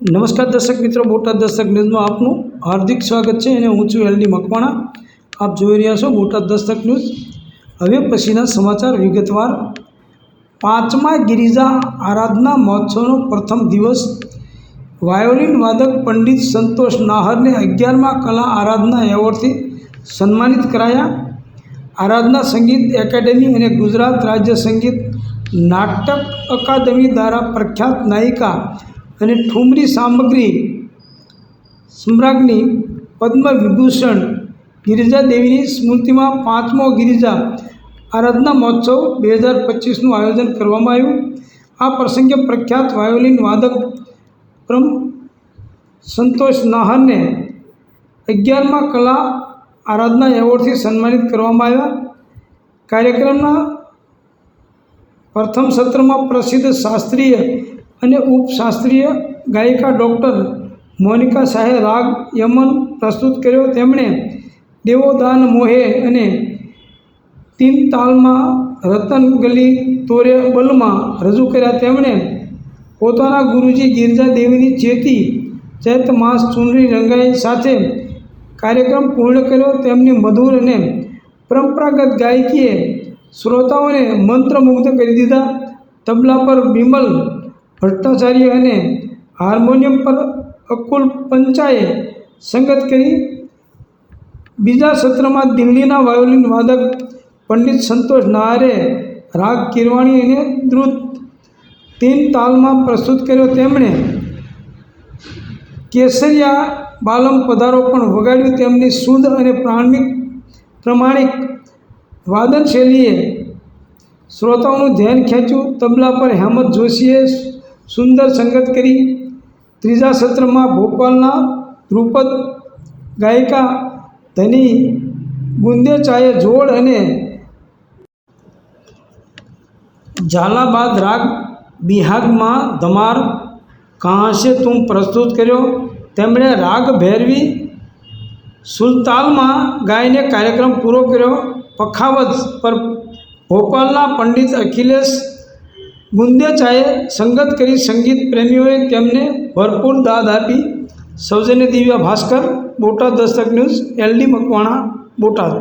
નમસ્કાર દર્શક મિત્રો, બોટાદ દસ્તક ન્યૂઝમાં આપનું હાર્દિક સ્વાગત છે અને હું છું એલડી મકવાણા. આપ જોઈ રહ્યા છો બોટાદ દસ્તક ન્યૂઝ. હવે પછીના સમાચાર વિગતવાર. પાંચમા ગિરિજા આરાધના મહોત્સવનો પ્રથમ દિવસ. વાયોલિન વાદક પંડિત સંતોષ નાહરને અગિયારમા કલા આરાધના એવોર્ડથી સન્માનિત કરાયા. આરાધના સંગીત એકેડેમી અને ગુજરાત રાજ્ય સંગીત નાટક અકાદમી દ્વારા પ્રખ્યાત નાયિકા અને ઠુમરી સામગ્રી સમ્રાજ્ઞી પદ્મ વિભૂષણ ગિરિજા દેવીની સ્મૃતિમાં પાંચમો ગિરિજા આરાધના મહોત્સવ બે હજાર પચીસનું આયોજન કરવામાં આવ્યું. આ પ્રસંગે પ્રખ્યાત વાયોલિન વાદક પ્રમ સંતોષ નાહરને અગિયારમાં કલા આરાધના એવોર્ડથી સન્માનિત કરવામાં આવ્યા. કાર્યક્રમના પ્રથમ સત્રમાં પ્રસિદ્ધ શાસ્ત્રીય અને ઉપશાસ્ત્રીય ગાયિકા ડૉક્ટર મોનિકા શાહે રાગ યમન પ્રસ્તુત કર્યો. તેમણે દેવોદાન મોહે અને તીન તાલમાં રતન ગલી તોરે બલમાં રજૂ કર્યા. તેમણે પોતાના ગુરુજી ગિરજા દેવીની ચેતી ચૈત માસ ચૂંટણી રંગાઈ સાથે કાર્યક્રમ પૂર્ણ કર્યો. તેમની મધુર અને પરંપરાગત ગાયકીએ શ્રોતાઓને મંત્રમુગ્ધ કરી દીધા. તબલા પર બિમલ ભટ્ટાચાર્ય અને હાર્મોનિયમ પર અકુલ પંચાએ સંગત કરી બીજા સત્રમાં દિલ્હીના વાયોલિન વાદક પંડિત સંતોષ નાહરે રાગ કિરવાણી અને દ્રુત તીન તાલમાં પ્રસ્તુત કર્યો. તેમણે કેસરિયા બાલમ પધારો પણ વગાડ્યું. તેમની શુદ્ધ અને પ્રાણિક પ્રમાણિક વાદન શૈલીએ શ્રોતાઓનું ધ્યાન ખેંચ્યું. તબલા પર હેમંત જોશીએ સુંદર સંગત કરી ત્રીજા સત્રમાં ભોપાલના ધ્રુપદ ગાયિકા ધની ગુંદેચાએ જોડ અને ઝાલાબાદ રાગ બિહાગમાં ધમાર કાંસે તું પ્રસ્તુત કર્યો. તેમણે રાગ ભેરવી સુલતાલમાં ગાયને કાર્યક્રમ પૂરો કર્યો. પખાવત પર ભોપાલના પંડિત અખિલેશ ગુંદેચાએ સંગત કરી સંગીત પ્રેમીઓએ તેમને ભરપૂર દાદ આપી. સૌજન્ય દિવ્યા ભાસ્કર, બોટાદ દસ્તક ન્યૂઝ, એલડી મકવાણા, બોટાદ.